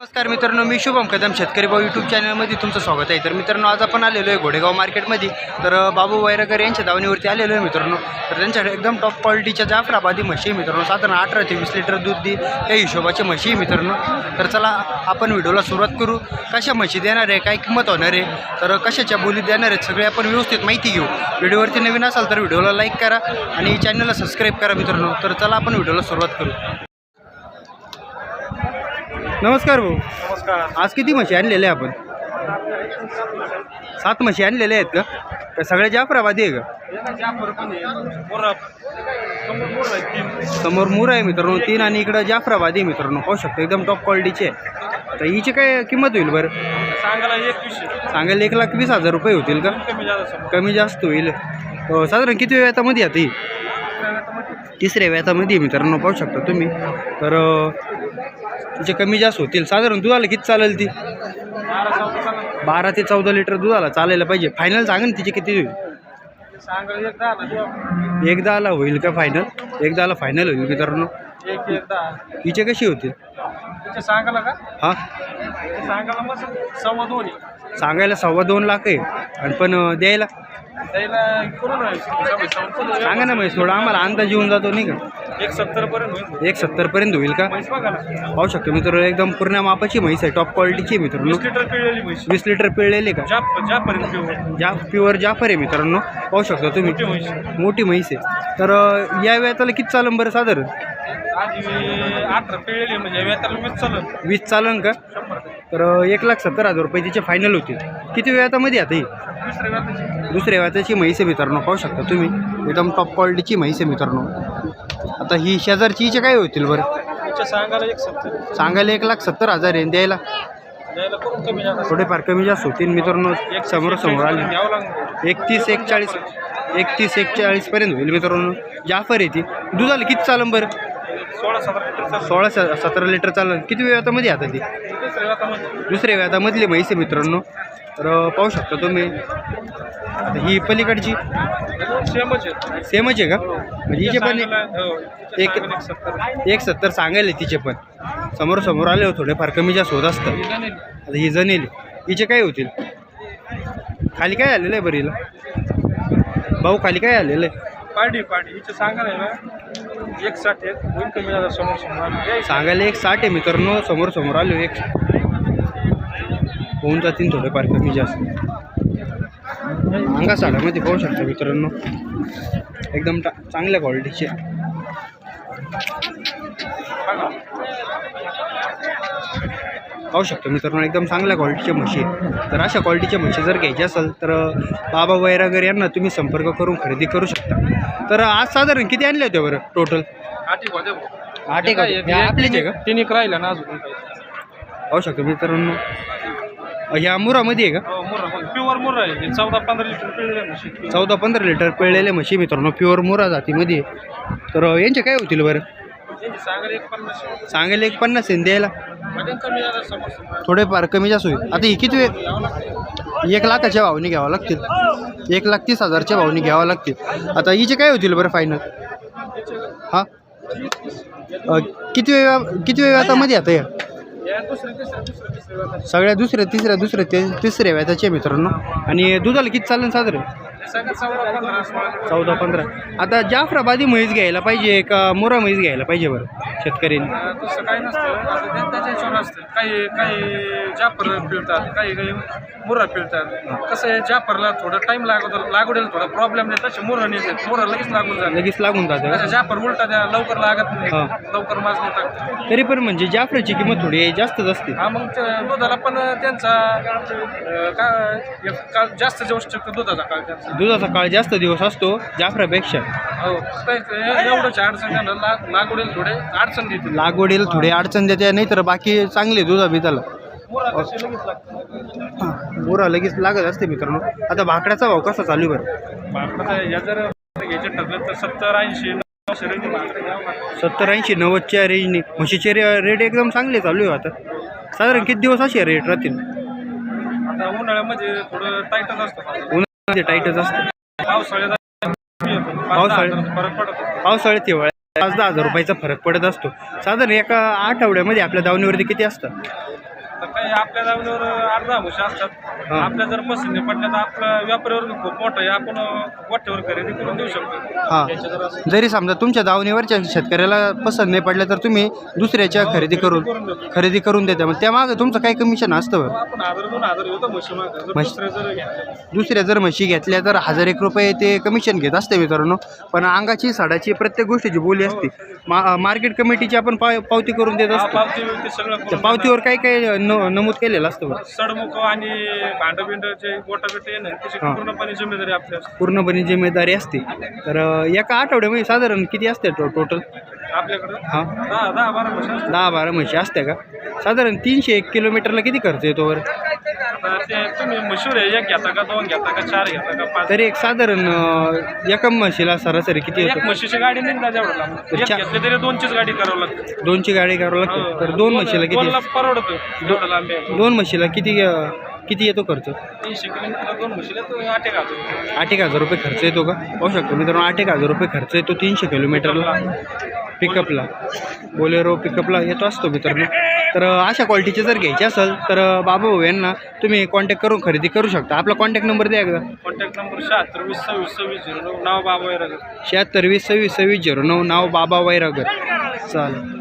नमस्कार मित्रांनो मी शुभम कदम शेतकरी भाऊ यूट्यूब चॅनलमध्ये तुमचं स्वागत आहे. तर मित्रांनो आज आपण आलेलो आहे घोडेगाव मार्केटमध्ये. तर बाबू वैरागर यांच्या दावणीवरती आलेलो आहे मित्रांनो. तर त्यांच्याकडे एकदम टॉप क्वालिटीच्या जाफराबादी म्हशी मित्रांनो. साधारण अठरा ते वीस लिटर दूध दे या हिशोबाची म्हशी मित्रांनो. तर चला आपण व्हिडिओला सुरुवात करू. कशा म्हशी देणार आहे काय किंमत होणार आहे? तर कशाच्या बोलीत देणार आहेत सगळे आपण व्यवस्थित माहिती घेऊ. व्हिडिओवरती नवीन असाल तर व्हिडिओला लाईक करा आणि चॅनलला सबस्क्राईब करा मित्रांनो. तर चला आपण व्हिडिओला सुरुवात करू. नमस्कार भाऊ. नमस्कार. आज किती म्हशी आणलेल्या आहे आपण? सात म्हशी आणलेल्या आहेत का? का सगळ्या जाफराबादी आहे का? समोर मूर आहे मित्रांनो तीन आणि इकडं जाफराबादी आहे मित्रांनो. पाहू शकतो एकदम टॉप क्वालिटीचे आहे तर हिची काय किंमत होईल बरं? सांगायला एकवीसशे सांगायला एक लाख वीस हजार रुपये होतील का? कमी जास्त. होईल. अं, साधारण किती व्यातामध्ये आता ही? तिसऱ्या व्यातामध्ये आहे मित्रांनो पाहू शकता तुम्ही. तर तिचे कमी जास्त होतील. साधारण दुधाला किती चालेल ती? बारा ते चौदा लिटर दुधाला चालायला पाहिजे. फायनल सांगा ना तिचे किती होईल? सांगायला एक दहा ना एक दहाला होईल का फायनल एक दहाला फायनल होईल मित्रांनो हिचे कशी होतील? त्याचे सांगायला का हां सांगायला सव्वा दोन्ही सांगायला सव्वा दोन लाख आहे. आणि पण द्यायला? सांगा ना महेश थोडा आम्हाला अंदाज येऊन जातो नाही का? एक सत्तर पर्यंत होईल. एक सत्तरपर्यंत होईल का? म्हैस बघा ना. पाहू शकतो मित्रांनो एकदम पूर्ण मापाची म्हैस आहे टॉप क्वालिटीची आहे मित्रांनो. वीस लिटर पिळलेली म्हैस. वीस लिटर पिळलेले का? ज्या ज्यापर्यंत पिऊ. जा प्युअर जाफर आहे मित्रांनो. पाहू शकता तुम्ही. मोठी म्हैस म्हैस आहे. तर या वेळाला किती चालन बरं साधारण? अठरा म्हणजे वेताला वीस चालन का? तर एक लाख सत्तर हजार रुपये तिचे फायनल होतील. किती वेळामध्ये आता ही? दुसऱ्या वेताची दुसऱ्या व्याताची म्हैस आहे मित्रांनो पाहू शकता तुम्ही. एकदम टॉप क्वालिटीची म्हैस आहे मित्रांनो. आता ही शेजारची हिचे काय होतील बरं? सांगायला एक सत्तर. सांगायला एक लाख सत्तर हजार आहे द्यायला? द्यायला करून कमी जास्त. थोडेफार कमी जास्त होतील मित्रांनो एक समोर समोर आले. घ्यावं लागणार एकतीस एकचाळीस एकतीस एकचाळीसपर्यंत होईल मित्रांनो. जाफर आहे ती. दुधाला किती चालन बरं? सोळा सतरा लिटर चालू सोळा स सतरा लिटर चालन किती वेळामध्ये आता ती? दुसऱ्या वेतामध्ये दुसऱ्या व्यातामधली म्हैस आहे मित्रांनो. तर पाहू शकता तुम्ही. आता ही पलीकडची? सेमच आहे. सेमच आहे का? म्हणजे हिचे पण एक एक- एक सत्तर एक सत्तर सांगायला तिचे पण. समोर समोर आले हो थोडेफार कमी जास्त होत असतं. आता ही जनेल हिचे काय होतील? खाली काय आलेलं आहे बरं हिला? भाऊ खाली काय आलेलं आहे? पार्टी पार्टी हिचं सांगा ना एक साठ एक होईल कमी समोर समोर. सांगायला एक साठ आहे मित्रांनो समोर समोर आलो एक. होऊन जातील थोडेफार कमी जास्त. अंगा साड्यामध्ये पाहू शकता मित्रांनो. एकदम टा चांगल्या क्वालिटीचे. पाहू शकतो. मित्रांनो एकदम चांगल्या क्वालिटीच्या म्हशी तर अशा क्वालिटीच्या म्हशी जर घ्यायच्या असेल तर बाबा वैरागर यांना तुम्ही संपर्क करून खरेदी करू शकता. तर आज साधारण किती आणले होते बरं टोटल आठ एक हे आपलेच आहे का? तीन राहिला ना अजून. पाहू शकतो मित्रांनो. ह्या मुरामध्ये आहे का? हो, मुर्रा प्युअर मुर्रा आहे. हे चौदा पंधरा लिटर पिळले म्हशी. चौदा पंधरा लिटर पिळलेले म्हशी मित्रांनो प्युअर मुरा जातीमध्ये. तर यांचे काय होतील बरं? यांची सांगायला एक पन्नास आहे द्यायला मध्ये थोडेफार कमी जास्त होईल आता ही किती वेळ? एक लाखाच्या भावने घ्यावं लागतील. एक लाख तीस हजारच्या भावने घ्यावं लागतील. आता हिचे काय होतील बरं फायनल हां? किती वेळ किती वेळ आता या? या दुसऱ्या तिसऱ्या वेळा. सगळ्या दुसऱ्या तिसऱ्या दुसऱ्या ते तिसऱ्या व्याताचे मित्रांनो. आणि दुधाला किती चालेल साधारण? सगळं चौदा पंधरा. आता जाफराबादी म्हैस घ्यायला पाहिजे का मोरा म्हैस घ्यायला पाहिजे बरं शेतकऱ्यांनी अं, तसं काही नसतं. आता त्या- त्याच्या हिशोबाने असतं. काही काही पिळतात काही काही पिळतात. कसं आहे जाफरला थोडं टाईम लागतो लागवडेल थोडा प्रॉब्लेम नाही. तसे नाही लगेच लागून जाते लगेच लागून जातं उलटा द्या लवकर लागत नाही. हा. लवकर माजून टाकते. तरी पण म्हणजे जाफराची किंमत थोडी जास्तच असते. हा मग ते दुधाला पण त्यांचा अं, का एक काळ जास्त जेवू शकतो दुधाचा काळ त्यांचा. दुधाचा काळ जास्त दिवस असतो जाफरापेक्षा. हो काय ते एवढंच अडचण त्यांना लाग लागवडेल थोडे अडचण देते. लागवडीला थोडी अडचण देते नाही तर बाकी चांगले दुधा लागते बोरा लगेच लागत असते मित्रांनो. आता भाकड्याचा भाव कसा चालू आहे बरं? भाकरं या जर घ्यायचे ठरलं तर सत्तर ऐंशी नऊशे रेंज भाकरी घ्यावं लागतं. सत्तर ऐंशी नव्वदच्या रेंजने म्हशीचे रे रेट एकदम चांगले चालू आहे आता. साधारण किती दिवस असे रेट राहतील? आता उन्हाळ्यामध्ये थोडं टाईटच असतं. म्हणजे टाईटच असतं. पावसाळ्यात कमी दहा पावसाळ्यात हिवाळ्यात पाच दहा हजार रुपयाचा फरक पडत असतो. साधारण एका आठवड्यामध्ये आपल्या दावणीवरती किती असतं? काही आपल्या दावणीवर अर्धा म्हशी असतात. हा. आपल्या जर नाही पडल्या तर आपला व्यापारीवर खूप मोठा आहे आपण वाट्यावर खरेदी करून देऊ शकतो. हां. याच्या जर असं जरी समजा तुमच्या दावणीवरच्या शेतकऱ्याला पसंत नाही पडलं तर तुम्ही दुसऱ्याच्या खरेदी करून खरेदी करून देता. मग त्यामागं तुमचं काय कमिशन असतं? बरं? आपण हजार दोन हजार म्हशी मागं. जर म्हशी- दुसरे जर घेतलं दुसऱ्या जर म्हशी घेतल्या तर हजार एक रुपये ते कमिशन घेत असते मित्रांनो. पण अंगाची साडाची प्रत्येक गोष्टीची बोली असते. मा मार्केट कमिटीची आपण पाव पावती करून देत हा, असतो. पावती बिवती सगळं त्या करून पावतीवर काय काय न नमूद केलेलं असतं बरं? सडमुख आणि भांडबिंड जे गोटा बिट येणं त्याची हा. पूर्णपणे जिम्मेदारी आपली असते. पूर्णपणे जिम्मेदारी असते. तर अं, एका आठवड्यामध्ये साधारण किती असते टो टोटल आपल्याकडं? हां. दहा दहा बारा असतात. दहा बारा म्हशी असते का? साधारण तीनशे एक किलोमीटरला किती खर्च येतो बरं? आता ते तुम्ही मशहूर आहे एक घेता का दोन घेता का चार घेता का पाच? तरी एक साधारण अं, एका म्हशीला सरासरी किती एक येतो? म्हशीची गाडी निघता जेवढं लांब. एक चा- घेतली तरी दोनचीच गाडी करावं लागते. दोनची गाडी करावं लागते. तर दोन म्हशीला किती दोनला परवडतं जेवढं लांब आहे. दोन म्हशीला किती अं, किती येतो खर्च? तीनशे किलोमीटर दोन म्हशीला तर आठ एक हजार आठ एक हजार रुपये खर्च येतो का? पाहू शकतो मित्रांनो आठ एक हजार रुपये खर्च येतो तीनशे किलोमीटरला. पिकअपला बोलेरो पिकअपला येतो असतो मित्रांनो. तर अशा क्वालिटीचे जर घ्यायचे असेल तर बाबा भाऊ यांना तुम्ही कॉन्टॅक्ट करून खरेदी करू शकता. आपला कॉन्टॅक्ट नंबर द्या एकदा. कॉन्टॅक्ट नंबर शहात्तर वीस सव्वीस सव्वीस झिरो नऊ नाव बाबा वैरागर. शहात्तर वीस सव्वीस सव्वीस झिरो नऊ नाव बाबा वैरागर. चालेल.